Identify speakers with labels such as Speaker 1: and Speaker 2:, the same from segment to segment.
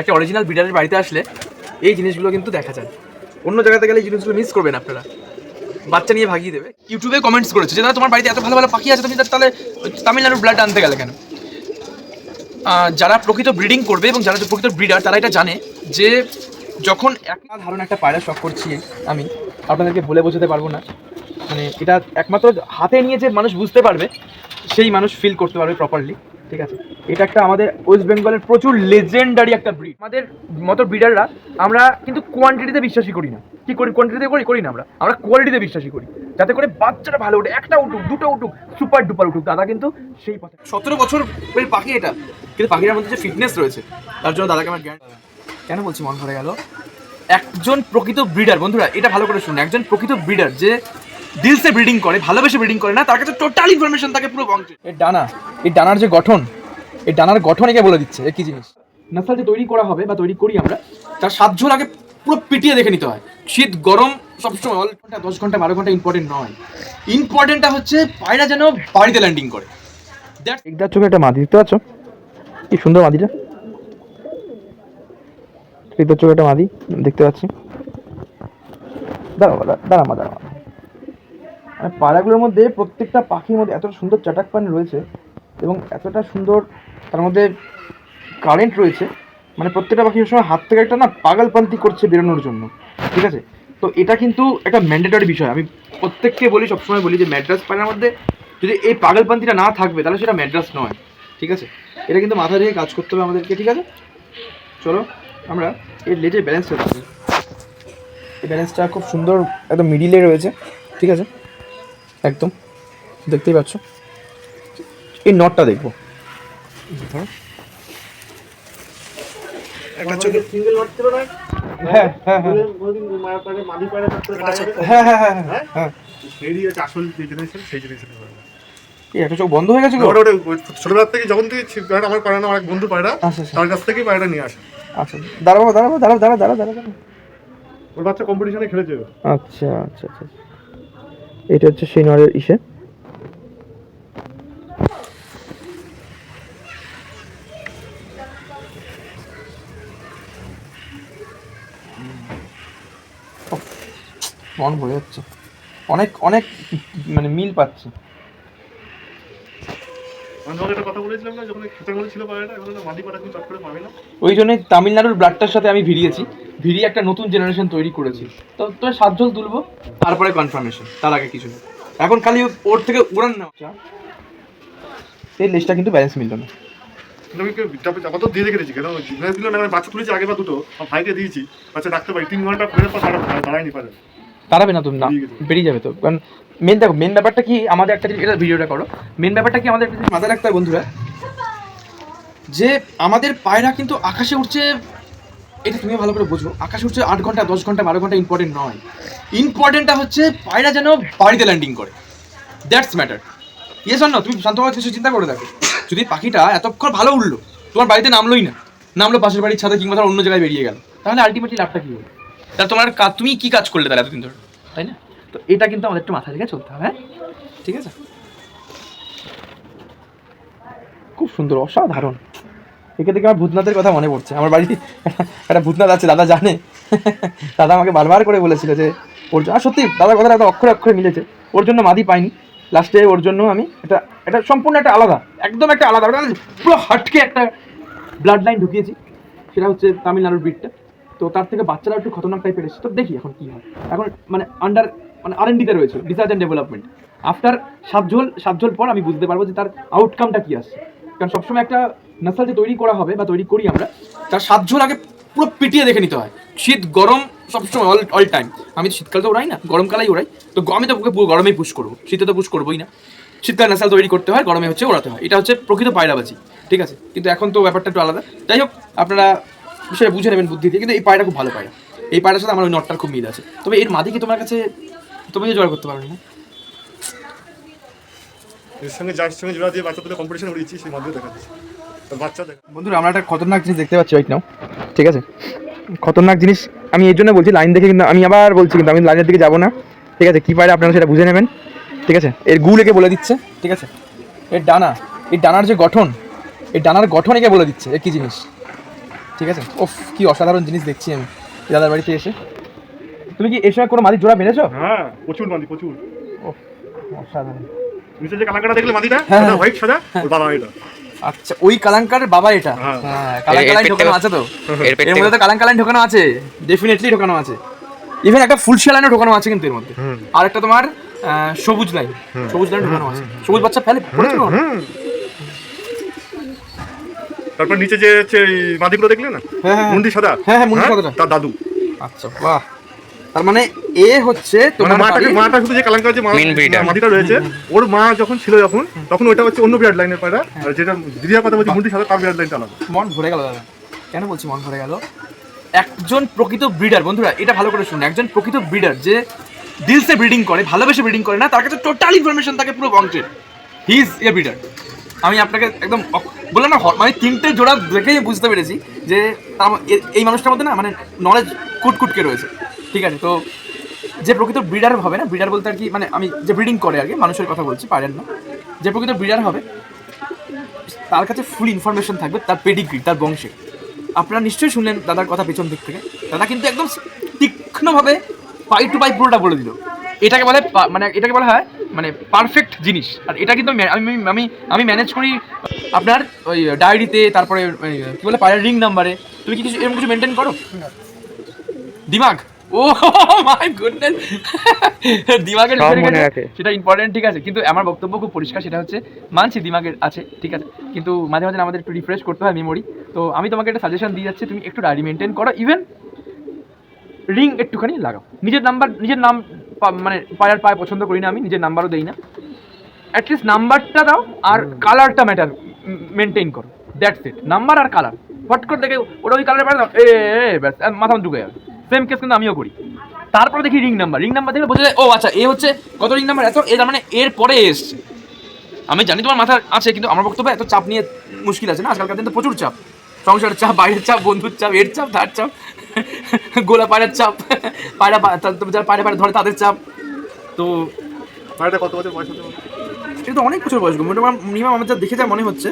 Speaker 1: একটা অরিজিনাল ব্রিডারের বাড়িতে আসলে এই জিনিসগুলো কিন্তু দেখা যায়। অন্য জায়গাতে গেলে এই জিনিসগুলো মিস করবেন আপনারা। বাচ্চা নিয়ে ভাগিয়ে দেবে। ইউটিউবে কমেন্টস করেছে যে তোমার বাড়িতে এত ভালো ভালো পাখি আছে, তুমি তাহলে তামিলনাড়ুর ব্লাড আনতে গেলে কেন? যারা প্রকৃত ব্রিডিং করবে এবং যারা প্রকৃত ব্রিডার তারা এটা জানে যে, যখন একটা ধারণ একটা পায়রা শখ করছি আমি, আপনাদেরকে বলে বোঝাতে পারব না। মানে এটা একমাত্র হাতে নিয়ে যে মানুষ বুঝতে পারবে, সেই মানুষ ফিল করতে পারবে প্রপারলি ঠিক আছে? এটা একটা আমাদের ওয়েস্ট বেঙ্গলের প্রচুর লেজেন্ডারি একটা ব্রিড আমাদের মতো ব্রিডাররা আমরা কিন্তু কোয়ান্টিটিতে বিশ্বাসী করি না। কি করি? কোয়ান্টিটিতে করি? করি না আমরা। আমরা কোয়ালিটিতে বিশ্বাসী করি। যাতে করে বাচ্চাটা ভালো উঠে একটা উঠুক, দুটো উঠুক সুপার ডুপার উঠুক। দাদা কিন্তু সেই পথে। সতেরো বছর পাখি এটা। কিন্তু পাখিটার মধ্যে যে ফিটনেস রয়েছে, তার জন্য দাদাকে আমার জ্ঞান কেন বলছি মন ভরে গেল? একজন প্রকৃত ব্রিডার বন্ধুরা, এটা ভালো করে শুনুন। একজন প্রকৃত ব্রিডার যে দিলসে ব্রিডিং করে ভালোবেসে ব্রিডিং করে না তার কাছে টোটাল ইনফরমেশন থাকে পুরো বংশে। এর ডানা এই ডানার যে গঠন এই ডানার গঠন একে বলে দিচ্ছে এ কি জিনিস? নাসাল যে তৈরি করা হবে বা তৈরি করি আমরা তার সাত ঝোল আগে পুরো পিটিয়ে দেখে নিতে হয়। শীত গরম সবসময় অল ঘণ্টা দশ ঘণ্টা বারো ঘণ্টা ইম্পর্টেন্ট নয়। ইম্পর্টেন্টটা হচ্ছে পায়রা যেন বাড়িতে ল্যান্ডিং করে। একদার চোখে একটা মাদি দেখতে পাচ্ছ? কি সুন্দর মাদিটা। একদার চোখে একটা মাদি দেখতে পাচ্ছি। দাঁড়াও দাঁড়া দাঁড়া মা দাঁড়া মানে পায়রাগুলোর মধ্যে প্রত্যেকটা পাখির মধ্যে এত সুন্দর চাটাক পানি রয়েছে এবং এতটা সুন্দর তার মধ্যে কারেন্ট রয়েছে। মানে প্রত্যেকটা পাখি সময় হাত থেকে একটা না পাগলপান্তি করছে বেরোনোর জন্য। ঠিক আছে? তো এটা কিন্তু একটা ম্যান্ডেটরি বিষয়। আমি প্রত্যেককে বলি, সবসময় বলি যে ম্যাড্রাস পায়রার মধ্যে যদি এই পাগলপান্তিটা না থাকবে, তাহলে সেটা ম্যাড্রাস নয়। ঠিক আছে? এটা কিন্তু মাথা রেখে কাজ করতে হবে আমাদেরকে, ঠিক আছে? চলো, আমরা এর লেজের ব্যালেন্সটা এই ব্যালেন্সটা খুব সুন্দর, একদম মিডিলে রয়েছে। ঠিক আছে? একদম। দেখতেই পাচ্ছ? এই নটটা দেখব।
Speaker 2: একটা চোখে
Speaker 3: সিঙ্গেল নট ছিল না?
Speaker 1: হ্যাঁ হ্যাঁ হ্যাঁ। হ্যাঁ হ্যাঁ হ্যাঁ হ্যাঁ হ্যাঁ?
Speaker 2: সেই আসল যে জেনারেশন সেই
Speaker 1: একটা চোখ বন্ধ হয়ে গেছে
Speaker 2: ছোটবেলার থেকে যখন থেকে পায়রা আমার পায়রা না আমার বন্ধু পায়রা
Speaker 1: আচ্ছা আচ্ছা।
Speaker 2: তার কাছ থেকেই পায়রাটা নিয়ে আসে।
Speaker 1: আচ্ছা দাঁড়াবো দাঁড়াবো দাঁড়াবো দাঁড়া দাঁড়া দাঁড়া দাঁড়া
Speaker 2: ওর বাচ্চা কম্পিটিশনে খেলেছে।
Speaker 1: আচ্ছা আচ্ছা আচ্ছা। এটা হচ্ছে সেই নরের ইসে। মন ভরে যাচ্ছে। অনেক অনেক মানে মিল পাচ্ছি। ওই জন্যই তামিলনাড়ুর ব্লাডটার সাথে আমি ভিড়িয়েছি। ভিড়িয়ে একটা নতুন জেনারেশন তৈরি করেছি। তো তোর সাত জল তুলবো তারপরে কনফার্মেশন তার আগে কিছু না এখন খালি ওর থেকে উড়ান না এই লেজটা কিন্তু ব্যালেন্স মিলল না।
Speaker 2: আমি তো দিয়ে রেখে কেন? দিল না বাচ্চা তুলেছি আগে বা দুটো। ভাইকে দিয়েছি বাচ্চা রাখতে পারি তিন ঘণ্টা ফেরার পর দাঁড়া- দাঁড়ায়নি পারে।
Speaker 1: দাঁড়াবে না তুমি না
Speaker 2: বেরিয়ে
Speaker 1: যাবে তো। কারণ মেন দেখো মেন ব্যাপারটা কি আমাদের একটা এটা ভিডিওটা করো। মেন ব্যাপারটা কি আমাদের একটা মাথায় রাখতে হবে বন্ধুরা যে আমাদের পায়রা কিন্তু আকাশে উঠছে এটা তুমি ভালো করে বোঝো। আকাশ উঠছে আট ঘণ্টা দশ ঘণ্টা বারো ঘণ্টা ইম্পর্টেন্ট নয়। ইম্পর্টেন্টটা হচ্ছে পায়রা যেন বাড়িতে ল্যান্ডিং করে। দ্যাটস ম্যাটার ইয়েস না তুমি শান্তভাবে কিছু চিন্তা করে দেখো। যদি পাখিটা এতক্ষণ ভালো উঠল তোমার বাড়িতে নামলোই না। নামলো পাশের বাড়ির ছাদে কিংবা ধর অন্য জায়গায় বেরিয়ে গেল। তাহলে আলটিমেটলি লাভটা কী হলো তাহলে তোমার কাজ তুমি কী কাজ করলে তাহলে এতদিন ধরে? তাই না? তো এটা কিন্তু আমাদের একটু মাথায় থেকে চলতে হবে হ্যাঁ? ঠিক আছে? খুব সুন্দর অসাধারণ। একে থেকে আমার ভূতনাথের কথা মনে পড়ছে। আমার বাড়িতে একটা ভূতনাথ আছে, দাদা জানে। দাদা আমাকে বারবার করে বলেছিল যে, ওর আর সত্যি, দাদার কথাটা একদম অক্ষরে অক্ষরে মিলেছে। ওর জন্য মাদি পাইনি। লাস্টে ওর জন্য আমি এটা এটা সম্পূর্ণ একটা আলাদা, একদম একটা আলাদা ওটা পুরো হাটকে একটা ব্লাড লাইন ঢুকিয়েছি। সেটা হচ্ছে তামিলনাড়ুর ব্রিডটা তো তার থেকে বাচ্চারা একটু খতরনাক টাইপের এসেছে। তো দেখি এখন কি হয়। এখন মানে আন্ডার মানে আর তে রয়েছে রিসার্চ অ্যান্ড ডেভেলপমেন্ট আফটার সাত ঝোল সাত ঝোল পর আমি বুঝতে পারব যে তার আউটকামটা কী আসছে। কারণ সবসময় একটা নাসাল যে তৈরি করা হবে বা তৈরি করি আমরা, তার সাত ঝোল আগে পুরো পিটিয়ে দেখে নিতে হয়। শীত, গরম সবসময় অল অল টাইম আমি তো শীতকালে তো উড়াই না, গরমকালেই উড়াই। তো আমি তো পুরো গরমেই পুশ করব, শীতে তো পুশ করবোই না। শীতকালে নাসাল তৈরি করতে হয়, গরমে হচ্ছে ওড়াতে হয়। এটা হচ্ছে প্রকৃত পায়রাবাজি, ঠিক আছে? কিন্তু এখন তো ব্যাপারটা একটু আলাদা। যাই হোক, আপনারা বিষয়টা বুঝে নেবেন বুদ্ধি দিয়ে, কিন্তু এই পায়রা খুব ভালো পায়রা। এই পায়রার সাথে আমার ওই নটটার খুব মিল আছে। তবে এর মাদিকে তোমার কাছে, তুমি জোগাড় করতে পারো না।
Speaker 2: এর সঙ্গে যার সঙ্গে জোড়া দিয়ে বাচ্চা তুলে কম্পিটিশন উড়িয়েছি সেই মাধ্যমে দেখা দেখা
Speaker 1: বন্ধুরা আমরা একটা খতরনাক জিনিস দেখতে পাচ্ছি রাইট নাও ঠিক আছে? খতরনাক জিনিস আমি এই জন্য বলছি লাইন দেখে কিন্তু আমি আবার বলছি কিন্তু আমি লাইনের দিকে যাব না ঠিক আছে? কী পায়রা আপনারা সেটা বুঝে নেবেন ঠিক আছে? এর গু একে বলে দিচ্ছে ঠিক আছে? এর ডানা এই ডানার যে গঠন এই ডানার গঠন একে বলে দিচ্ছে এ কী জিনিস? ঠিক আছে? ওফ কি অসাধারণ জিনিস দেখছি আমি দাদার বাড়িতে এসে। তুমি কি এর সময় কোনো মাদির জোড়া মেরেছো?
Speaker 2: হ্যাঁ প্রচুর মাদি প্রচুর।
Speaker 1: ওফ অসাধারণ।
Speaker 2: নিচে যে কালাকাটা দেখলে মাদিটা
Speaker 1: হ্যাঁ, হ্যাঁ।
Speaker 2: হোয়াইট সাদা বাবা এটা
Speaker 1: আচ্ছা ওই কালাঙ্কারের বাবা এটা।
Speaker 2: হ্যাঁ।
Speaker 1: হ্যাঁ। কালাঙ্কালাইন ঢোকানো আছে তো?
Speaker 4: এর
Speaker 1: মধ্যে তো কালাঙ্কালাইন ঢোকানো আছে ডেফিনেটলি ঢোকানো আছে। ইভেন একটা ফুল লাইনও ঢোকানো আছে কিন্তু এর মধ্যে। আর একটা তোমার আহ, সবুজ লাইন সবুজ লাইন ঢোকানো আছে। সবুজ বাচ্চা ফেলে পড়েছিল
Speaker 2: তারপর নিচে যে মাদিগুলো দেখলে না?
Speaker 1: হ্যাঁ, হ্যাঁ।
Speaker 2: মুন্ডি সাদা?
Speaker 1: হ্যাঁ, হ্যাঁ, মুন্ডি সাদাটা।
Speaker 2: তার দাদু।
Speaker 1: আচ্ছা বাহ। তার মানে এ হচ্ছে
Speaker 2: মানে
Speaker 1: তোমার
Speaker 2: মাটাকে
Speaker 1: বাড়ির-
Speaker 2: মাটা শুধু যে কালাঙ্কার যে মা-
Speaker 4: Main breeder.
Speaker 2: রয়েছে। ওর মা যখন ছিল যখন তখন ওইটা হচ্ছে অন্য বিরাট লাইনের পায়রা। আর যেটা দিদিয়ার কথা বলছি মুন্ডি সাদা তার বিরাট লাইনটা আলাদা।
Speaker 1: মন ভরে গেল দাদা। কেন বলছি মন ভরে গেল? একজন প্রকৃত ব্রিডার বন্ধুরা এটা ভালো করে শুনুন। একজন প্রকৃত ব্রিডার যে দিলসে ব্রিডিং করে ভালোবেসে ব্রিডিং করে না তার কাছে টোটাল ইনফরমেশন থাকে পুরো বংশের হি ইজ এ ব্রিডার আমি আপনাকে একদম বললাম না মানে তিনটে জোড়া দেখেই বুঝতে পেরেছি যে তার- এই মানুষটার মধ্যে না মানে নলেজ কুটকুটকে রয়েছে। ঠিক আছে তো যে প্রকৃত ব্রিডার হবে না ব্রিডার বলতে আর কি মানে আমি যে ব্রিডিং করে আর কি মানুষের কথা বলছি পারেন না। যে প্রকৃত ব্রিডার হবে তার কাছে ফুল ইনফরমেশন থাকবে তার পেডিগ্রি তার বংশে। আপনারা নিশ্চয়ই শুনলেন দাদার কথা পেছন দিক থেকে। দাদা কিন্তু একদম তীক্ষ্ণভাবে পাই টু পাই পুরোটা বলে দিল। এটাকে বলে মানে এটাকে বলা হয় মানে পারফেক্ট জিনিস। আর এটা কিন্তু আমি আমি আমি আমি ম্যানেজ করি আপনার ওই ডায়েরিতে তারপরে কী বলে পায়ের রিং নাম্বারে তুমি কি কিছু এরকম কিছু মেনটেন করো? দিমাগ? ও মাই গুডনেস। দিমাগের
Speaker 4: মনে। রাখে।
Speaker 1: সেটা ইম্পর্টেন্ট ঠিক আছে। কিন্তু আমার বক্তব্য খুব পরিষ্কার সেটা হচ্ছে মানছি দিমাগের আছে ঠিক আছে। কিন্তু মাঝে মাঝে আমাদের একটু রিফ্রেশ করতে হয় মেমোরি তো আমি তোমাকে একটা সাজেশন দিয়ে যাচ্ছি তুমি একটু ডায়েরি মেনটেন করো ইভেন রিং একটুখানি লাগাও। নিজের নাম্বার নিজের নাম মানে পায়ের পায়ে পছন্দ করি না আমি নিজের নাম্বারও দেই না। অ্যাটলিস্ট নাম্বারটা দাও আর কালারটা ম্যাটার মেনটেন করো। দ্যাটস ইট নাম্বার আর কালার ফট করে দেখে ওটা ওই কালারে পারে দাও। এ, ব্যাস মাথা ঢুকে যাবে। সেম কেস কিন্তু আমিও করি। তারপরে দেখি রিং নাম্বার রিং নাম্বার দেখলে বোঝা যায় ও আচ্ছা এ হচ্ছে কত রিং নাম্বার এত এ তার মানে এর পরে এসছে। আমি জানি তোমার মাথা আছে কিন্তু আমার বক্তব্য এত চাপ নিয়ে মুশকিল আছে না? আজকালকার দিন তো প্রচুর চাপ। সংসারের চাপ বাইরের চাপ বন্ধুর চাপ এর চাপ তার চাপ গোলা পায়রার চাপ পায়রা যারা পায়রা পায়রা ধরে তাদের চাপ। তো
Speaker 2: পায়রাটা কত বছর বয়স হতে?
Speaker 1: এটা তো অনেক বছর বয়স গো। মিনিমাম আমার যা দেখে যা মনে হচ্ছে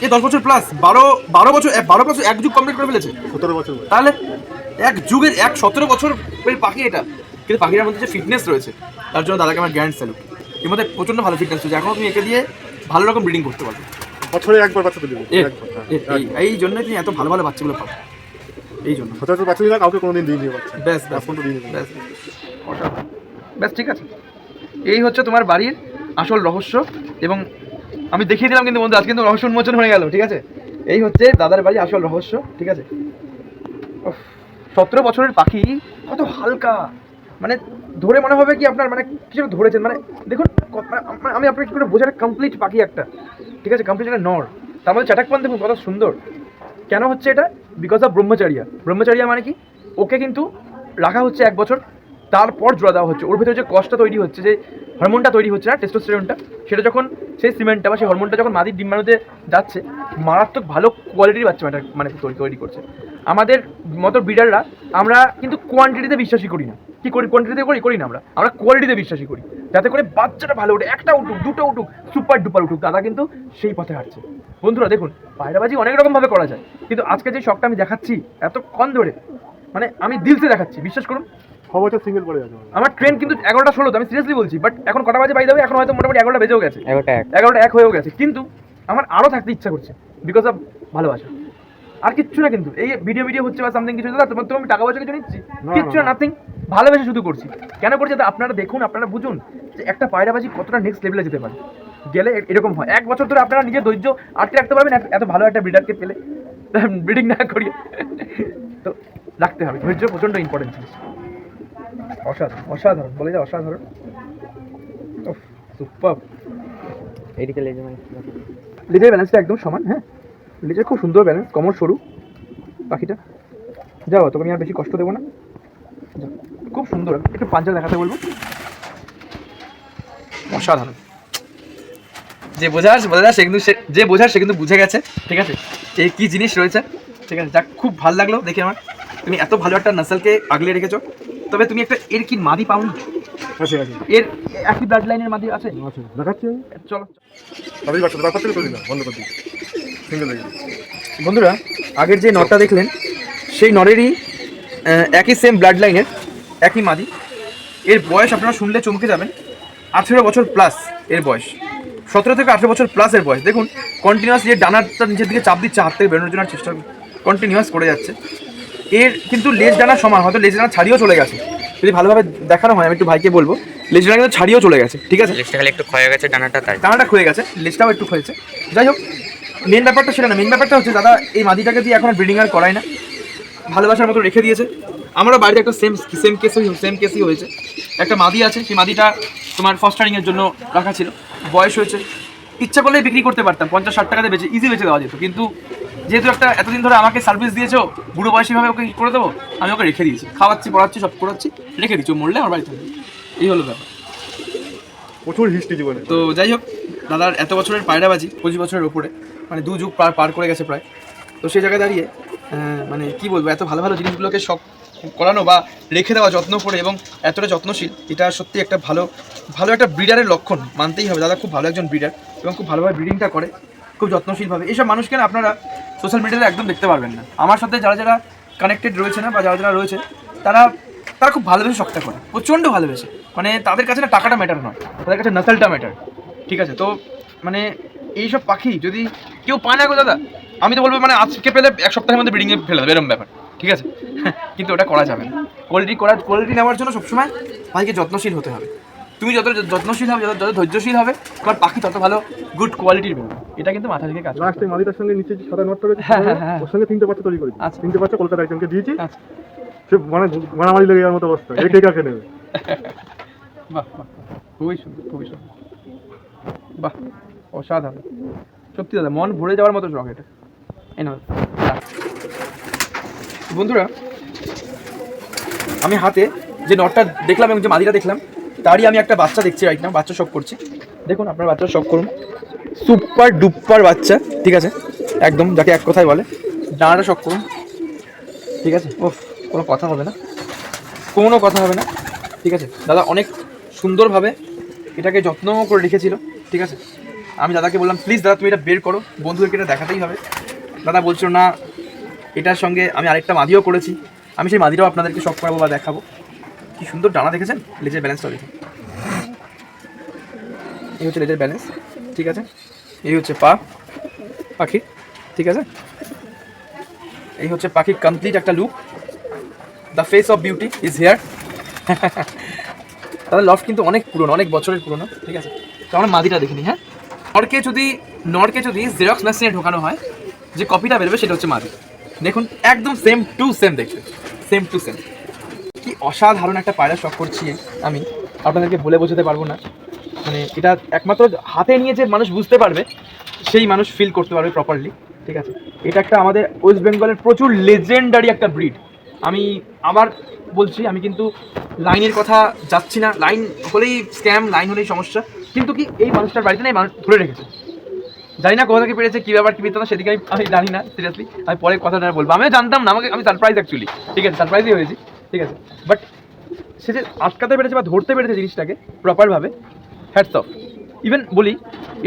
Speaker 1: এ দশ বছর প্লাস বারো বারো বছর বারো বছর এক যুগ কমপ্লিট করে ফেলেছে।
Speaker 2: সতেরো বছর
Speaker 1: তাহলে এক যুগের এক সতেরো বছর পাখি এটা। কিন্তু পাখিটার মধ্যে যে ফিটনেস রয়েছে তার জন্য দাদাকে আমার গ্র্যান্ড স্যালুট এর মধ্যে প্রচণ্ড ভালো ফিটনেস রয়েছে। এখনও তুমি একে দিয়ে ভালো রকম ব্রিডিং করতে পারবে।
Speaker 2: বছরে একবার বাচ্চা তুলে হ্যাঁ,
Speaker 1: এই- জন্যই তুমি এত ভালো ভালো বাচ্চাগুলো পাবো। এই জন্য।
Speaker 2: সচরাচর বাচ্চা দিলে কাউকে কোনোদিন দিইনি বাচ্চা।
Speaker 1: ব্যাস ব্যাস ব্যাস। ব্যাস ঠিক আছে। এই হচ্ছে তোমার বাড়ির আসল রহস্য এবং আমি দেখিয়ে দিলাম কিন্তু বন্ধু আজকে কিন্তু রহস্য উন্মোচন হয়ে গেল, ঠিক আছে? এই হচ্ছে দাদার বাড়ি, আসল রহস্য, ঠিক আছে? সতেরো বছরের পাখি, কত হালকা। মানে ধরে মনে হবে কি আপনার মানে কিছু ধরেছেন মানে দেখুন, ক- মানে আম- আপনাকে কি করে বোঝার কমপ্লিট পাখি একটা, ঠিক আছে? কমপ্লিট একটা নর। তার মধ্যে চাটাক পান দেখুন, কত সুন্দর। কেন হচ্ছে এটা? Because of ব্রহ্মচারিয়া। ব্রহ্মচারিয়া মানে কি? ওকে কিন্তু রাখা হচ্ছে এক বছর, তারপর জোড়া দেওয়া হচ্ছে। ওর ভেতরে যে কষ্টটা তৈরি হচ্ছে, যে হরমোনটা তৈরি হচ্ছে না টেস্টোস্টেরনটা সেটা যখন সেই সিমেন্টটা বা সেই হরমোনটা যখন মাদির ডিম্বাণুতে যাচ্ছে, মারাত্মক ভালো কোয়ালিটির বাচ্চা ম্যাটার মানে তৈরি তৈরি করছে। আমাদের মতো ব্রিডাররা আমরা কিন্তু কোয়ান্টিটিতে বিশ্বাসী করি না। কি করি? কোয়ান্টিটিতে করি? করি না আমরা। আমরা কোয়ালিটিতে বিশ্বাসী করি। যাতে করে বাচ্চাটা ভালো উঠে একটা উঠুক, দুটো উঠুক সুপার ডুপার উঠুক, দাদা কিন্তু সেই পথে হাঁটছে। বন্ধুরা, দেখুন, পায়রাবাজি অনেক রকম ভাবে করা যায়। কিন্তু আজকে যে শখটা আমি দেখাচ্ছি এতক্ষণ ধরে মানে আমি দিলসে দেখাচ্ছি। বিশ্বাস করুন
Speaker 2: বছর সিঙ্গেল করে আছে
Speaker 1: আমার ট্রেন কিন্তু এগারোটা ষোলো আমি সিরিয়াসলি বলছি বাট এখন কটা বাজে বাই দেবে এখন হয়তো মোটামুটি এগারোটা বেজেও গেছে।
Speaker 4: এগারোটা এক।
Speaker 1: এগারোটা এক হয়েও গেছে। কিন্তু আমার আরও থাকতে ইচ্ছা করছে বিকজ অফ ভালোবাসা। আর কিচ্ছু না কিন্তু। এই ভিডিও ভিডিও হচ্ছে বা সামথিং কিছু দাদা তোমার তো আমি টাকা পয়সা কিছু নিচ্ছি? কিচ্ছু না। নাথিং ভালোবেসে শুধু করছি। কেন করছি? তা আপনারা দেখুন আপনারা বুঝুন যে একটা পায়রাবাজি কতটা নেক্সট লেভেলে যেতে পারে। গেলে এরকম হয়। এক বছর ধরে আপনারা নিজের ধৈর্য আটকে রাখতে পারবেন এত- এত ভালো একটা ব্রিডারকে পেলে। ব্রিডিং না করিয়ে। তো রাখতে হবে। ধৈর্য প্রচণ্ড ইম্পর্টেন্ট জিনিস। অসাধারণ অসাধারণ বলে যায় অসাধারণ। সুপার
Speaker 4: এদিকে লেগে মানে
Speaker 1: লেজের ব্যালেন্সটা একদম সমান হ্যাঁ? লেজের খুব সুন্দর ব্যালেন্স কমর সরু পাখিটা যাও তোকে আমি আর বেশি কষ্ট দেবো না। খুব সুন্দর। একটু পাঞ্জা দেখাতে বলব। অসাধারণ। যে বোঝার বোঝা সে কিন্তু সে- যে বোঝার সে কিন্তু বুঝে গেছে। ঠিক আছে? এই কি জিনিস রয়েছে? ঠিক আছে যাক খুব ভালো লাগল দেখে আমার। তুমি এত ভালো একটা নাসলকে আগলে রেখেছো। তবে তুমি একটা এর কি মাদি পাওনি
Speaker 2: আছে আছে।
Speaker 1: এর একই ব্লাড লাইনের মাদি আছে?
Speaker 2: আছে। দেখাচ্ছি
Speaker 1: চলো।
Speaker 2: তাদের বাচ্চা তারপর থেকে তৈরি না বন্ধ করে দিই সিঙ্গেল
Speaker 1: বন্ধুরা আগের যে নটটা দেখলেন সেই নরেরই একই সেম ব্লাড লাইনের একই মাদি। এর বয়স আপনারা শুনলে চমকে যাবেন আঠেরো বছর প্লাস এর বয়স। সতেরো থেকে আঠেরো বছর প্লাস এর বয়স। দেখুন কন্টিনিউয়াস যে ডানাটা নিচের দিকে চাপ দিচ্ছে হাত থেকে বেরোনোর জন্য চেষ্টা কন্টিনিউয়াস করে যাচ্ছে। এর কিন্তু লেজ ডানা সমান হয়তো লেজ ডানা ছাড়িয়েও চলে গেছে। যদি ভালোভাবে দেখানো হয় আমি একটু ভাইকে বলব লেজ ডানা কিন্তু ছাড়িয়েও চলে গেছে ঠিক আছে?
Speaker 4: লেজটা খালি একটু ক্ষয়ে গেছে ডানাটা তাই।
Speaker 1: ডানাটা ক্ষয়ে গেছে লেজটাও একটু ক্ষয়েছে। যাই হোক মেন ব্যাপারটা সেটা না মেন ব্যাপারটা হচ্ছে দাদা এই মাদিটাকে দিয়ে এখন ব্রিডিং আর করায় না। ভালোবাসার মতো রেখে দিয়েছে। আমারও বাড়িতে একটা সেম সেম কেসই সেম কেসই হয়েছে। একটা মাদি আছে সেই মাদিটা তোমার ফস্টারিংয়ের জন্য রাখা ছিল। বয়স হয়েছে ইচ্ছা করলেই বিক্রি করতে পারতাম পঞ্চাশ ষাট টাকাতে বেচে ইজি বেচে দেওয়া যেত। কিন্তু যেহেতু একটা এতদিন ধরে আমাকে সার্ভিস দিয়েছ বুড়ো বয়সীভাবে ওকে করে দেবো আমি ওকে রেখে দিয়েছি। খাওয়াচ্ছি পড়াচ্ছি সব করাচ্ছি রেখে দিচ্ছি ও মরলে আমার বাড়িতে থাকবে। এই হলো ব্যাপার।
Speaker 2: প্রচুর হিস্ট্রি জীবনে।
Speaker 1: তো যাই হোক দাদার এত বছরের পায়রাবাজি পঁচিশ বছরের ওপরে মানে দু যুগ পার পার করে গেছে প্রায়। তো সেই জায়গায় দাঁড়িয়ে মানে কি বলব এত ভালো ভালো জিনিসগুলোকে শখ করানো বা রেখে দেওয়া যত্ন করে এবং এতটা যত্নশীল এটা সত্যি একটা ভালো ভালো একটা ব্রিডারের লক্ষণ মানতেই হবে। দাদা খুব ভালো একজন ব্রিডার এবং খুব ভালোভাবে ব্রিডিংটা করে খুব যত্নশীলভাবে। এইসব মানুষকে না আপনারা সোশ্যাল মিডিয়াতে একদম দেখতে পারবেন না। আমার সাথে যারা যারা কানেক্টেড রয়েছে না বা যারা যারা রয়েছে, তারা তারা খুব ভালোবেসে শখটা করে, প্রচণ্ড ভালোবেসে। মানে তাদের কাছে না টাকাটা ম্যাটার নয়, তাদের কাছে নাসালটা ম্যাটার ঠিক আছে? তো মানে এইসব পাখি যদি কেউ পায় না গো দাদা, আমি তো বলব মানে আজকে পেলে এক সপ্তাহের মধ্যে ব্রিডিংয়ে ফেলে দেবে এরকম ব্যাপার। ঠিক আছে? কিন্তু ওটা করা যাবে না। কোয়ালিটি করার কোয়ালিটি নেওয়ার জন্য সবসময় ভাইকে যত্নশীল হতে হবে। তুমি যত যত্নশীল হবে যত যত ধৈর্যশীল হবে তোমার পাখি তত ভালো গুড কোয়ালিটির বেরোবে এটা কিন্তু মাথা থেকে কাজ
Speaker 2: লাস্টে মাদিটার সঙ্গে নিচে সাদা নোটটা রয়েছে
Speaker 1: হ্যাঁ, হ্যাঁ, হ্যাঁ।
Speaker 2: ওর সঙ্গে তিনটে বাচ্চা তৈরি করেছি।
Speaker 1: আচ্ছা।
Speaker 2: তিনটে বাচ্চা কলকাতা একজনকে দিয়েছি।
Speaker 1: আচ্ছা।
Speaker 2: সে মানে মারামারি লেগে যাওয়ার মতো অবস্থা। এই কে কাকে নেবে?
Speaker 1: বাহ বাহ। খুবই সুন্দর খুবই সুন্দর। বাহ অসাধারণ। সত্যি দাদা মন ভরে যাওয়ার মতো শখ এটা। এই রাখ। বন্ধুরা আমি হাতে যে নটটা দেখলাম এবং যে মাদিটা দেখলাম তারই আমি একটা বাচ্চা দেখছি রাইট না বাচ্চা শখ করছি। দেখুন, আপনার বাচ্চা শখ করুন। সুপার ডুপার বাচ্চা, ঠিক আছে? একদম, যাকে এক কথায় বলে। ডানাটা শখ করুন। ঠিক আছে? ও কোনো কথা হবে না। কোনো কথা হবে না। ঠিক আছে? দাদা অনেক সুন্দরভাবে এটাকে যত্ন করে রেখেছিল, ঠিক আছে? আমি দাদাকে বললাম প্লিজ দাদা, তুমি এটা বের করো। বন্ধুদেরকে এটা দেখাতেই হবে। দাদা বলছিল, না, এটার সঙ্গে আমি আরেকটা মাদিও করেছি। আমি সেই মাদিটাও আপনাদেরকে শখ করাবো বা দেখাবো। কি সুন্দর ডানা দেখেছেন? লেজের ব্যালেন্সটা দেখুন এই হচ্ছে লেজের ব্যালেন্স ঠিক আছে? এই হচ্ছে পা পাখির ঠিক আছে? এই হচ্ছে পাখির কমপ্লিট একটা look the face of beauty is hair তাদের লফট কিন্তু অনেক পুরনো, অনেক বছরের পুরনো, ঠিক আছে? তো আমরা মাদিটা দেখিনি হ্যাঁ? নরকে যদি নরকে যদি জেরক্স মেশিনে ঢোকানো হয়, যে কপিটা বেরোবে সেটা হচ্ছে মাদি। দেখুন, একদম সেম টু সেম দেখতে। সেম টু সেম কি অসাধারণ একটা পায়রা শখ করছি আমি, আপনাদেরকে বলে বোঝাতে পারব না। মানে এটা একমাত্র হাতে নিয়ে যে মানুষ বুঝতে পারবে, সেই মানুষ ফিল করতে পারবে প্রপারলি ঠিক আছে? এটা একটা আমাদের ওয়েস্ট বেঙ্গলের প্রচুর লেজেন্ডারি একটা ব্রিড আমি আবার বলছি, আমি কিন্তু লাইনের কথা যাচ্ছি না। লাইন হলেই স্ক্যাম লাইন হলেই সমস্যা। কিন্তু কি এই মানুষটার বাড়িতে না এই মানুষ ধরে রেখেছে? জানি না কোথা থেকে পেরেছে, কী ব্যাপার, কী বৃত্তান্ত সেদিকে আমি আমি জানি না সিরিয়াসলি আমি পরে কথাটা বলব। আমিও জানতাম না, আমাকে, আমি সারপ্রাইজ অ্যাকচুয়ালি ঠিক আছে সারপ্রাইজই হয়েছি। ঠিক আছে? বাট সে যে আটকাতে পেরেছে বা ধরতে পেরেছে জিনিসটাকে প্রপারভাবে হ্যাটস অফ ইভেন বলি,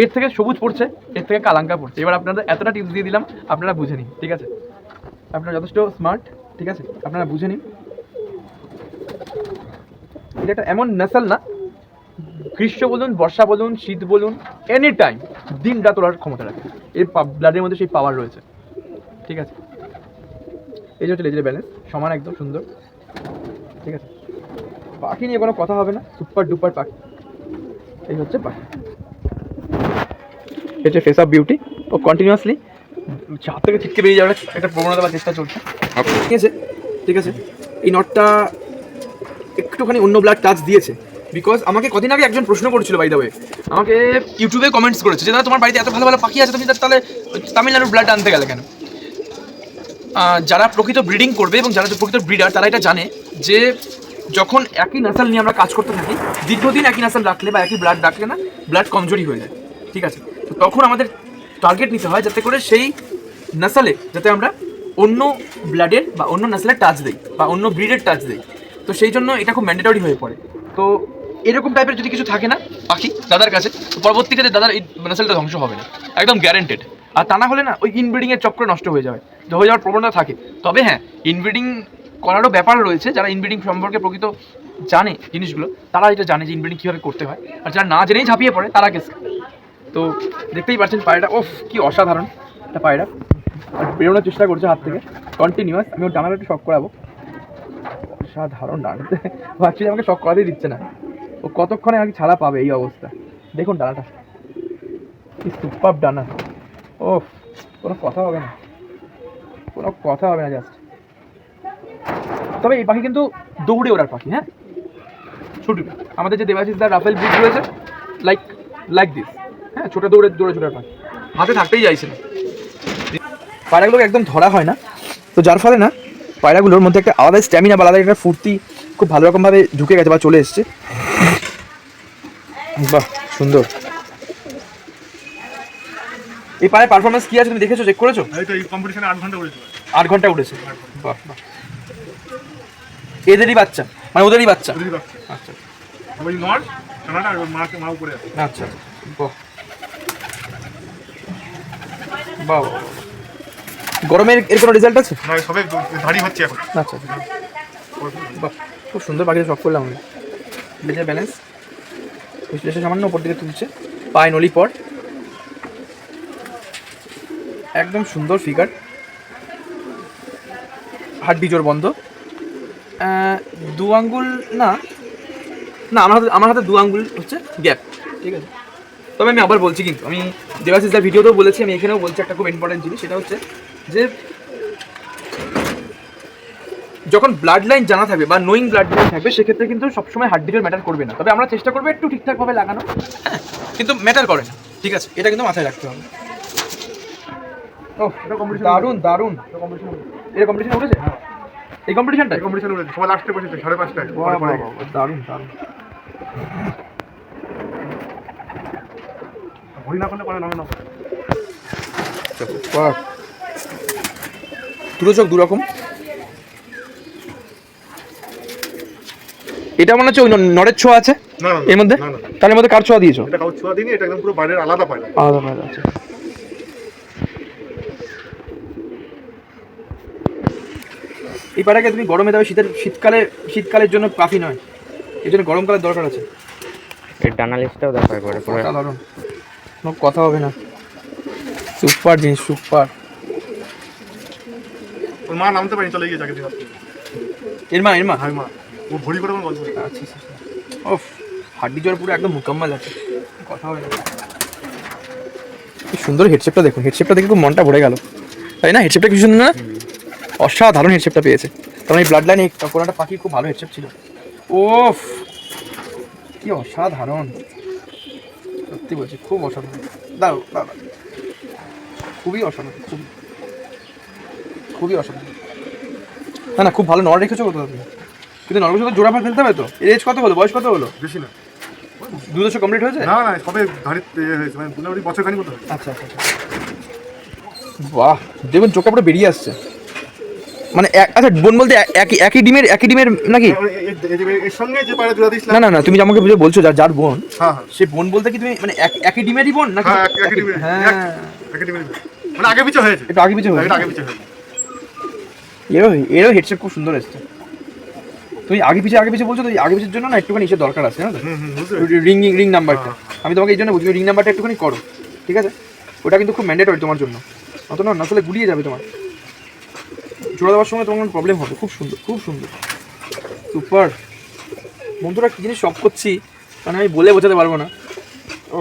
Speaker 1: এর থেকে সবুজ পড়ছে, এর থেকে কালাঙ্কা পড়ছে। এবার আপনাদের এতটা টিপস দিয়ে দিলাম, আপনারা বুঝে নিন, ঠিক আছে? আপনারা যথেষ্ট স্মার্ট ঠিক আছে? আপনারা বুঝে নিন। এটা একটা এমন নেশাল না। গ্রীষ্ম বলুন, বর্ষা বলুন, শীত বলুন এনি টাইম দিন রাত ওড়ার ক্ষমতা রাখে। এর ব্লাডের মধ্যে সেই পাওয়ার রয়েছে। ঠিক আছে? এই যে হচ্ছে লেজের ব্যালেন্স সমান একদম সুন্দর। ঠিক আছে? পাখি নিয়ে কোনো কথা হবে না সুপার ডুপার পাখি। এই হচ্ছে পাখি। হচ্ছে ফেস অফ বিউটি ও কন্টিনিউয়াসলি হাত থেকে ছিটকে বেরিয়ে যাওয়ার একটা প্রবণতা বা চেষ্টা চলছে। ঠিক আছে? ঠিক আছে? এই নটটা একটুখানি অন্য ব্লাড টাচ দিয়েছে। বিকজ আমাকে কদিন আগে একজন প্রশ্ন করেছিল বাই দ্য ওয়ে আমাকে ইউটিউবে কমেন্টস করেছে যে দাদা তোমার বাড়িতে এত ভালো ভালো পাখি আছে তুমি তাহলে তামিলনাড়ুর ব্লাড আনতে গেলে কেন? যারা প্রকৃত ব্রিডিং করবে এবং যারা প্রকৃত ব্রিডার তারা এটা জানে যে যখন একই নাসাল নিয়ে আমরা কাজ করতে থাকি, দীর্ঘদিন একই নাসাল রাখলে বা একই ব্লাড রাখলে না ব্লাড কমজোরি হয়ে যায়। ঠিক আছে? তো তখন আমাদের টার্গেট নিতে হয় যাতে করে সেই নাসালে যাতে আমরা অন্য ব্লাডের বা অন্য নাসালের টাচ দিই বা অন্য ব্রিডের টাচ দিই। তো সেই জন্য এটা খুব ম্যান্ডেটরি হয়ে পড়ে। তো এরকম টাইপের যদি কিছু থাকে না, পাখি, দাদার কাছে পরবর্তীকালে দাদার এই নাসালটা ধ্বংস হবে না। একদম গ্যারেন্টেড আর তা না হলে না ওই ইনব্রিডিং এর চক্র নষ্ট হয়ে যাবে। হয়ে যাওয়ার প্রবণতা থাকে। তবে হ্যাঁ ইনব্রিডিং করারও ব্যাপার রয়েছে। যারা ইনব্রিডিং সম্পর্কে প্রকৃত জানে জিনিসগুলো, তারা এটা জানে যে ইনব্রিডিং কীভাবে করতে হয়। আর যারা না জেনেই ঝাঁপিয়ে পড়ে, তারা কেস তো দেখতেই পাচ্ছেন পায়রাটা ওফ কি অসাধারণ একটা পায়রা। আর বেরোনোর চেষ্টা করছে হাত থেকে। কন্টিনিউয়াস আমি ওর ডানাটা একটু শখ করাবো। অসাধারণ ডানাতে অ্যাকচুয়ালি আমাকে শখ করাতেই দিচ্ছে না। ও কতক্ষণে আগে ছাড়া পাবে এই অবস্থা? দেখুন ডানাটা। কি সুপার ডানা। ও কোনো কথা হবে না। কোনো কথা হবে না জাস্ট তবে এই পাখি কিন্তু দৌড়ে ওড়ার পাখি হ্যাঁ? ছুটবে আমাদের যে দেবাশিস দা রাফেল ব্রিজ রয়েছে লাইক লাইক দিস হ্যাঁ? ছোটো দৌড়ে দৌড়ে ছোটার পাখি। হাতে থাকতেই চাইছে না। পায়রাগুলোকে একদম ধরা হয় না। তো যার ফলে না, পায়রাগুলোর মধ্যে একটা আলাদা স্ট্যামিনা বা আলাদা একটা ফুর্তি খুব ভালো রকমভাবে ঢুকে গেছে বা চলে এসছে। বাহ, সুন্দর। এই পায়ের পারফরমেন্স কি আছে তুমি দেখেছ চেক করেছ?
Speaker 2: এই তো এই কম্পিটিশনে আট ঘণ্টা করেছিল
Speaker 1: আট ঘণ্টা উঠেছে বাহ বাহ। এদেরই বাচ্চা? মানে ওদেরই বাচ্চা?
Speaker 2: বুঝলি পারছি
Speaker 1: আচ্ছা।
Speaker 2: ওই নর সোনাটা আর মাকে মা উপরে আছে।
Speaker 1: আচ্ছা আচ্ছা। বাহ। বাহ। গরমের এর কোনো রেজাল্ট আছে?
Speaker 2: না সবে ধাড়ি হচ্ছে এখন।
Speaker 1: আচ্ছা আচ্ছা। বাহ খুব সুন্দর পাখিটা শখ করলাম আমি। ব্যালেন্স বিশ্লেষণ সামান্য উপর দিকে তুলছে। পায়ে নলি পট একদম সুন্দর ফিগার হাড্ডি জোর বন্ধ। দু আঙ্গুল না। না আমার হাতে আমার হাতে দু আঙ্গুল হচ্ছে গ্যাপ ঠিক আছে? তবে আমি আবার বলছি কিন্তু আমি দেবাশিসদার ভিডিওতেও বলেছি আমি এখানেও বলছি একটা খুব ইম্পর্টেন্ট জিনিস সেটা হচ্ছে যে যখন ব্লাড লাইন জানা থাকবে বা নোয়িং ব্লাড লাইন থাকবে সেক্ষেত্রে কিন্তু সবসময় হার্ট বিটের ম্যাটার করবে না। তবে আমরা চেষ্টা করব একটু ঠিকঠাকভাবে লাগানো। হ্যাঁ, কিন্তু ম্যাটার করে না ঠিক আছে? এটা কিন্তু মাথায় রাখতে হবে। ও
Speaker 2: এটা competition
Speaker 1: দারুণ দারুণ। এটা কম্পিটিশন উঠেছে? এই কম্পিটিশনটা
Speaker 2: কম্পিটিশন করেছে সবাই লাস্টে বসেছে সাড়ে পাঁচটায়।
Speaker 1: বাহ, বাহ, বাহ, বাহ, দারুণ দারুণ।
Speaker 2: ঘড়ি না করলে পরে নামে না
Speaker 1: দুটো চোখ দুরকম। এটা মনে হচ্ছে নরের ছোঁয়া আছে? এর মধ্যে? তার মধ্যে কার ছোঁয়া দিয়েছ?
Speaker 2: এটা ছোঁয়া দিইনি এটা একদম পুরো বাইরের আলাদা পায়
Speaker 1: আলাদা আলাদা আছে এই পাটাকে তুমি গরমে দেবে শীতের শীতকালে শীতকালের জন্য কাফি নয়। এই জন্য গরমকালের দরকার আছে।
Speaker 4: এর ডানা লিস্টটাও দেখো একবারে পুরো।
Speaker 1: কোনো কথা হবে না। সুপার জিনিস সুপার।
Speaker 2: ওর মা নামতে পারেনি চলে গিয়ে চাকরি দিতে
Speaker 1: এর মা এর মা।
Speaker 2: হাই মা। ও ভরি করে গল্প
Speaker 1: আচ্ছা আচ্ছা ওফ হাড্ডি জ্বর পুরো একদম মুকাম্মাল আছে। কথা হবে না। কি সুন্দর হেডশেপটা দেখুন। হেডশেপটা দেখে খুব মনটা ভরে গেল। তাই না? হেডশেপটা কি সুন্দর না? অসাধারণ হেডশেপটা পেয়েছে। কারণ এই ব্লাড লাইনে কোনো একটা পাখি খুব ভালো হেডশেপ ছিল। ওফ কি অসাধারণ। সত্যি বলছি খুব অসাধারণ। দাঁড়ো দাঁড়ো খুবই অসাধারণ খুবই। খুবই অসাধারণ। না না খুব ভালো নর রেখেছো কত তুমি কিন্তু নরমের সাথে জোড়া ফেলতে হবে তো? এর এজ কত হলো? বয়স কত হলো?
Speaker 2: বেশি না।
Speaker 1: দু বছর কমপ্লিট হয়েছে?
Speaker 2: না না সবে ধাড়ি হয়েছে মানে মোটামুটি বছর খানি মতো
Speaker 1: আচ্ছা আচ্ছা বাহ দেখুন চোখটা পুরো বেরিয়ে আসছে। মানে এক- আচ্ছা বোন বলতে একই একই ডিমের একই ডিমের নাকি? না? না না তুমি আমাকে বুঝে বলছো যার যার বোন
Speaker 2: হ্যাঁ হ্যাঁ।
Speaker 1: সে বোন বলতে কি তুমি মানে এক- একই ডিমেরই বোন নাকি?
Speaker 2: হ্যাঁ
Speaker 1: হ্যাঁ।
Speaker 2: মানে আগে পিছু হয়েছে।
Speaker 1: একটু আগে পিছিয়ে হয়েছে।
Speaker 2: আগে পিছু হয়েছে।
Speaker 1: এরও এরও হেডশেপ খুব সুন্দর এসছে। তুমি আগে পিছিয়ে আগে পিছিয়ে বলছো তো আগে পিছের জন্য না একটুখানি ইসের দরকার আছে তো?
Speaker 2: পেরেছি।
Speaker 1: রিং রিং নাম্বারটা আমি তোমাকে এই জন্য বলছি রিং নাম্বারটা একটুখানি করো ঠিক আছে? ওটা কিন্তু খুব ম্যান্ডেটরি তোমার জন্য। অত না আসলে গুলিয়ে যাবে তোমার। জোড়া দেওয়ার সময় তোমার প্রবলেম হবে। খুব সুন্দর খুব সুন্দর। সুপার বন্ধুরা কী জিনিস সব করছি মানে আমি বলে বোঝাতে পারব না। ও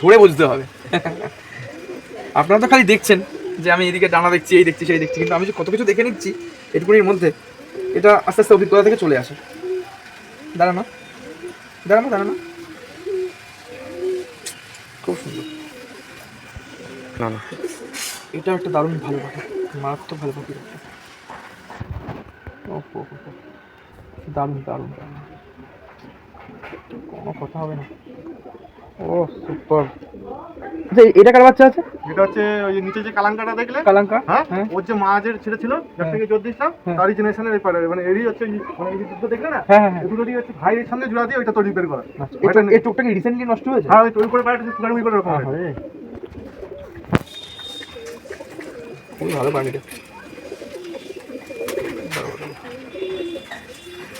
Speaker 1: ধরে বুঝতে হবে। আপনারা তো খালি দেখছেন যে আমি এদিকে ডানা দেখছি এই দেখছি সেই দেখছি কিন্তু আমি যে কত কিছু দেখে নিচ্ছি এটুকুনির মধ্যে এটা আস্তে আস্তে অভিজ্ঞতা থেকে চলে আসে। দাঁড়ানো। দাঁড়ানো দাঁড়ানো। খুব সুন্দর।
Speaker 4: না না।
Speaker 1: এটা একটা দারুণ ভালো পাখি মারাত্মক ভালো পাখি ওহ, ওহ, ওহ। দারুণ দারুণ দারুণ। কোনো কথা হবে না। ও সুপার। আচ্ছা এটা কার বাচ্চা আছে?
Speaker 2: এটা হচ্ছে ওই যে নিচে যে কালাঙ্কাটা দেখলে?
Speaker 1: কালাঙ্কা
Speaker 2: হ্যাঁ?
Speaker 1: হ্যাঁ।
Speaker 2: ওর যে মা যে ছেলে ছিল যার থেকে জোর দিয়েছিলাম
Speaker 1: হ্যাঁ।
Speaker 2: তারই জেনারেশনের এই পায়রা মানে এরই হচ্ছে মানে এই যে দেখলে না?
Speaker 1: হ্যাঁ হ্যাঁ হ্যাঁ।
Speaker 2: এগুলোরই হচ্ছে ভাইয়ের সঙ্গে জোড়া দিয়ে ওইটা তৈরি বের করা।
Speaker 1: আচ্ছা, এই
Speaker 2: ভাইটা
Speaker 1: চোখ- এই চোখটা কি রিসেন্টলি নষ্ট হয়েছে?
Speaker 2: হ্যাঁ ওই তৈরি করে পায়রাটা তুলার করে রকম হয়েছে।
Speaker 1: আরে খুবই ভালো পাখিটা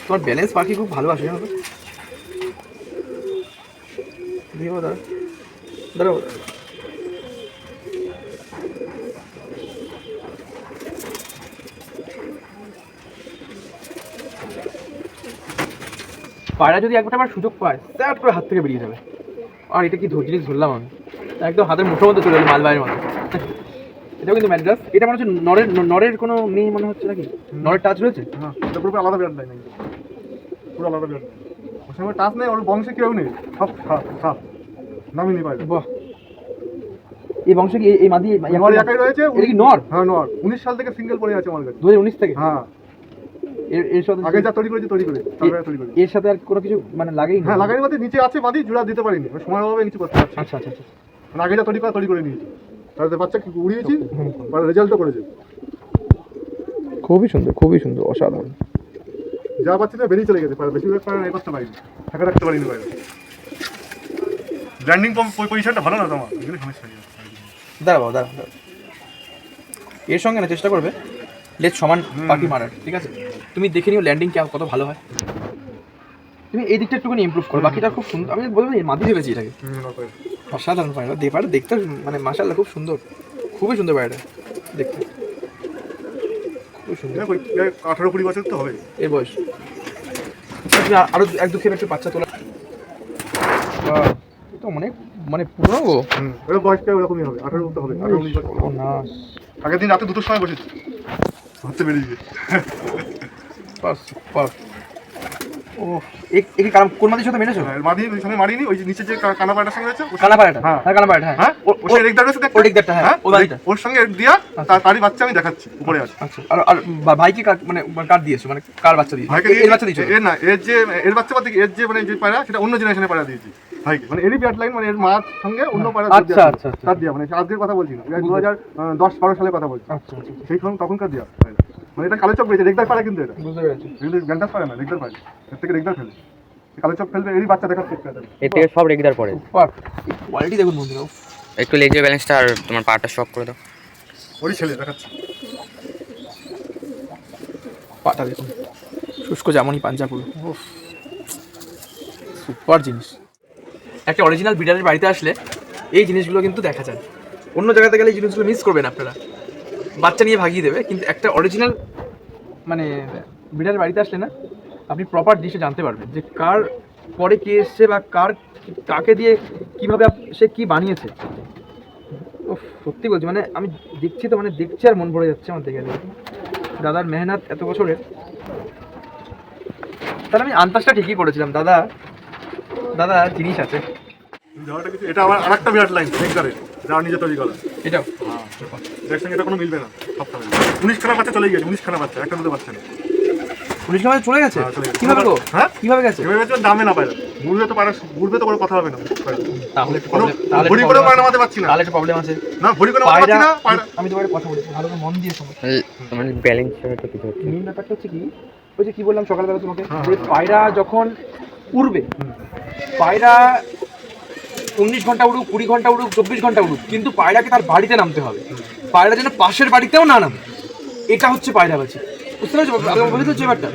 Speaker 1: তোমার ব্যালেন্স পাখি খুব ভালোবাসে, জানো তো? পায়রা যদি একবার আমার সুযোগ পায় করে হাত থেকে বেরিয়ে যাবে। আর এটা কি জিনিস ধরলাম আমি? একদম হাতের মুঠোর মধ্যে চলে এলো মালবাইয়ের মতো। এটাও কিন্তু ম্যাড্রাস এটা মনে হচ্ছে নরের নরের কোনো নেই মনে হচ্ছে নাকি? নরের টাচ রয়েছে?
Speaker 2: হ্যাঁ এটা পুরো আলাদা বিরাট লাইন পুরো আলাদা বিরাট ওর সঙ্গে টাচ নেই ওর বংশে কেউ নেই। সব সাপ সাপ। নামিনি পায়
Speaker 1: বাহ। এই বংশ কি এই- মাদি
Speaker 2: নর একাই রয়েছে
Speaker 1: এটা কি নর?
Speaker 2: হ্যাঁ নর। উনিশ সাল থেকে সিঙ্গেল পড়ে আছে আমার কাছে।
Speaker 1: দু হাজার উনিশ থেকে?
Speaker 2: হ্যাঁ।
Speaker 1: এর এর সাথে
Speaker 2: আগে যা তৈরি করেছি তৈরি করে তৈরি করি
Speaker 1: এর সাথে আর কোনো কিছু মানে লাগেই না?
Speaker 2: হ্যাঁ লাগাই মধ্যে নিচে আছে বাদি জোড়া দিতে পারিনি। সময় অভাবে কিছু করতে পারছি
Speaker 1: আচ্ছা আচ্ছা আচ্ছা।
Speaker 2: মানে আগে যা তৈরি করা তৈরি করে নিয়েছি। তারপরে বাচ্চা কি উড়িয়েছি? আর রেজাল্টও করেছে।
Speaker 1: খুবই সুন্দর খুবই সুন্দর অসাধারণ।
Speaker 2: যা বাচ্চাটা বেরিয়ে চলে গেছে পারে বেশিরভাগ পারে এ করতে পারিনি থাকা রাখতে পারিনি বাইরে ল্যান্ডিং পজিশনটা ভালো না তোমার এগুলো সমস্যা নেই।
Speaker 1: দাঁড়াবো দাঁড়াও দাঁড়াও। এর সঙ্গে না চেষ্টা করবে। লেজ সমান পাখি মারার ঠিক আছে? তুমি দেখে নিও ল্যান্ডিং কেমন কত ভালো হয়। তুমি এই দিকটা একটুখানি ইমপ্রুভ করো। বাকিটা খুব সুন্দর আমি বলব মাদি ভেবেছি এটাকে। অসাধারণ পায়রা। দে পায়রা দেখতে মানে মাসাল্লাহ খুব সুন্দর। খুবই সুন্দর পায়রাটা দেখতে। খুবই সুন্দর।
Speaker 2: আঠারো কুড়ি বছর তো হবে
Speaker 1: এর বয়স। আর- আরও এক দু খেপে একটু বাচ্চা তোলা। তো অনেক মানে পুরনো গো।
Speaker 2: হুম ওর ওরকমই হবে আঠারো হবে আঠারো উনিশ বছর।
Speaker 1: নাশ
Speaker 2: আগের দিন রাতে দুটোর সময় বসেছি। ধরতে বেরিয়ে
Speaker 1: সুপার সুপার ও কারণ কোন মাটির সাথে মেরেছো
Speaker 2: মাদি ওই সঙ্গে মারিনি ওই যে নিচে যে সঙ্গে হ্যাঁ।
Speaker 1: হ্যাঁ হ্যাঁ।
Speaker 2: হ্যাঁ? ওর সঙ্গে
Speaker 1: ওর হ্যাঁ,
Speaker 2: ওর দিয়া তারই বাচ্চা আমি দেখাচ্ছি উপরে আছে।
Speaker 1: আচ্ছা আর আর ভাইকে মানে কার দিয়েছ? মানে কার বাচ্চা দিয়েছ? এর বাচ্চা দিয়েছ?
Speaker 2: এর না এর যে এর বাচ্চা এর যে মানে যে পায়রা সেটা অন্য জেনারেশনের পায়রা দিয়েছি ভাইকে। মানে এরই ব্যাট লাইন মানে এর মার সঙ্গে অন্য
Speaker 1: আচ্ছা, আচ্ছা, আচ্ছা।
Speaker 2: তার দিয়া মানে আজকের কথা বলছি না। দু হাজার দশ বারো সালের কথা বলছি।
Speaker 1: আচ্ছা আচ্ছা আচ্ছা,
Speaker 2: সেই তখনকার দিয়া। মানে এটা কালো চক রয়েছে রেগদার পায়রা কিন্তু এটা।
Speaker 1: বুঝতে পেরেছি।
Speaker 2: গ্যান্ডাস পায়রা না রেগদার পায়রা এর থেকে রেগদার ফেলে। কালো চক ফেলবে এরই বাচ্চা দেখার চেষ্টা
Speaker 4: এর থেকে সব রেগুলার পড়ে।
Speaker 1: সুপার কোয়ালিটি দেখুন বন্ধুরা
Speaker 4: একটু লেজের ব্যালেন্সটা আর তোমার পাটা শক করে দাও।
Speaker 2: ওরই ছেলে দেখাচ্ছি।
Speaker 1: পাটা দেখুন। শুষ্ক যেমনই পাঞ্জাপুর উফ। সুপার জিনিস। একটা অরিজিনাল বিডারের বাড়িতে আসলে এই জিনিসগুলো কিন্তু দেখা যায়। অন্য জায়গাতে গেলে এই জিনিসগুলো মিস করবেন আপনারা। বাচ্চা নিয়ে ভাগিয়ে দেবে কিন্তু একটা অরিজিনাল মানে বিড়ালের বাড়িতে আসলে না আপনি প্রপার জিনিসটা জানতে পারবেন যে কার পরে কে এসছে বা কার কাকে দিয়ে কীভাবে সে কি বানিয়েছে। ও সত্যি বলছি মানে আমি দেখছি তো মানে দেখছি আর মন ভরে যাচ্ছে আমার দেখে দাদার মেহনত এত বছরের। তাহলে আমি আন্তাজটা ঠিকই করেছিলাম দাদা দাদা জিনিস আছে।
Speaker 2: এটা আমার আরেকটা বিরাট লাইন রেগদারের যা নিজে তৈরি করা।
Speaker 1: এটাও।
Speaker 2: সঙ্গে এটা কোনো মিলবে না সবটা মিলবে উনিশ খানা বাচ্চা চলে গেছে উনিশ খানা বাচ্চা একটা দুটো বাচ্চা নেই।
Speaker 1: পুলিশ আমাদের চলে গেছে?
Speaker 2: হ্যাঁ,
Speaker 1: কীভাবে গো?
Speaker 2: হ্যাঁ?
Speaker 1: কীভাবে গেছে?
Speaker 2: এভাবে তো দামে না পায়রা ঘুরবে তো পায়রা ঘুরবে তো কোনো কথা হবে না।
Speaker 1: তাহলে
Speaker 2: ভরি করে পায়রা। নামাতে পারছি না।
Speaker 1: তাহলে একটা প্রবলেম আছে।
Speaker 2: না ভরি করে নামাতে পারছি না
Speaker 1: আমি তোমার কথা বলছি ভালো করে মন দিয়ে শোনো।
Speaker 4: তোমার ব্যালেন্স হয়তো কিছু হচ্ছে।
Speaker 1: মেন ব্যাপারটা হচ্ছে কি? ওই যে কি বললাম সকালবেলা তোমাকে?
Speaker 2: হ্যাঁ,
Speaker 1: যে
Speaker 2: হ্যাঁ।
Speaker 1: পায়রা যখন উড়বে পায়রা উনিশ ঘণ্টা উড়ুক কুড়ি ঘণ্টা উড়ুক চব্বিশ ঘণ্টা উড়ুক কিন্তু পায়রাকে তার বাড়িতে নামতে হবে। পায়রা যেন পাশের বাড়িতেও না নামে। এটা হচ্ছে পায়রাবাজি বুঝতে পেরেছ? বলে তো ব্যাপারটা।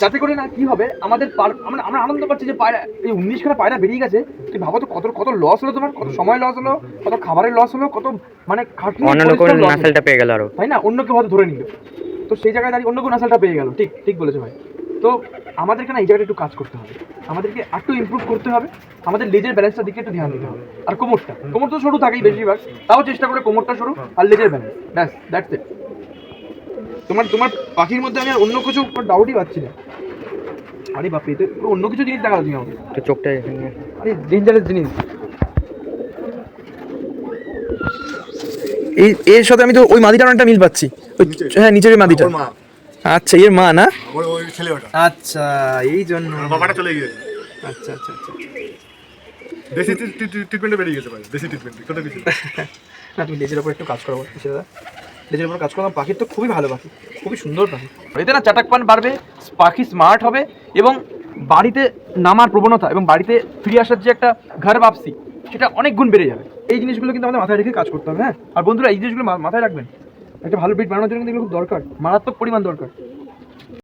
Speaker 1: যাতে করে না কি হবে আমাদের পার- আমরা আমরা আনন্দ পাচ্ছি যে পায়রা এই উনিশ খানা পায়রা বেরিয়ে গেছে। তুমি ভাবো তো কত কত লস হলো তোমার কত সময় লস হলো কত খাবারের লস হলো কত মানে খাটনি
Speaker 4: অন্য নাসালটা পেয়ে গেল আরও।
Speaker 1: তাই না? অন্য কেউ হয়তো ধরে নিল। তো সেই জায়গায় দাঁড়িয়ে অন্য কোনো আসালটা পেয়ে গেল। ঠিক ঠিক বলেছ ভাই। তো আমাদেরকে না এই জায়গাটা একটু কাজ করতে হবে। আমাদেরকে একটু ইমপ্রুভ করতে হবে। আমাদের লেজের ব্যালেন্সটার দিকে একটু ধ্যান দিতে হবে। আর কোমরটা কোমর তো সরু থাকেই বেশিরভাগ। তাও চেষ্টা করে কোমরটা সরু আর লেজের ব্যালেন্স ব্যাস দ্যাটস ইট তোমার তোমার পাখির মধ্যে আমি আর অন্য কিছু ডাউটই পাচ্ছি না। আরে বাপরে এতে পুরো অন্য কিছু জিনিস দেখা তুমি আমাকে
Speaker 4: তো চোখটা এখানে।
Speaker 1: আরে ডেঞ্জারাস জিনিস। এই এর সাথে আমি তো ওই মাদিটার অনেকটা মিল পাচ্ছি। ওই হ্যাঁ নিচের ওই মাদিটা।
Speaker 2: মা।
Speaker 1: আচ্ছা এর মা না? আচ্ছা এই জন্য।
Speaker 2: বাবাটা চলে গিয়েছে।
Speaker 1: আচ্ছা আচ্ছা আচ্ছা।
Speaker 2: দেশি ট্রিটমেন্টে বেরিয়ে গেছে পায়রা দেশি ট্রিটমেন্ট ছোট কিছু না।
Speaker 1: না তুমি লেজের ওপর একটু কাজ করো সেটা লেজের উপর কাজ করলাম, পাখির তো খুবই ভালো পাখি, খুবই সুন্দর পাখি। এতে না চাটাক পান বাড়বে, পাখি স্মার্ট হবে এবং বাড়িতে নামার প্রবণতা এবং বাড়িতে ফিরে আসার যে একটা ঘর বাপসি, সেটা অনেক গুণ বেড়ে যাবে। এই জিনিসগুলো কিন্তু আমাদের মাথায় রেখে কাজ করতে হবে হ্যাঁ? আর বন্ধুরা, এই জিনিসগুলো মাথায় রাখবেন। একটা ভালো ব্রিড বানানোর জন্য কিন্তু খুব দরকার, মারাত্মক পরিমাণ দরকার।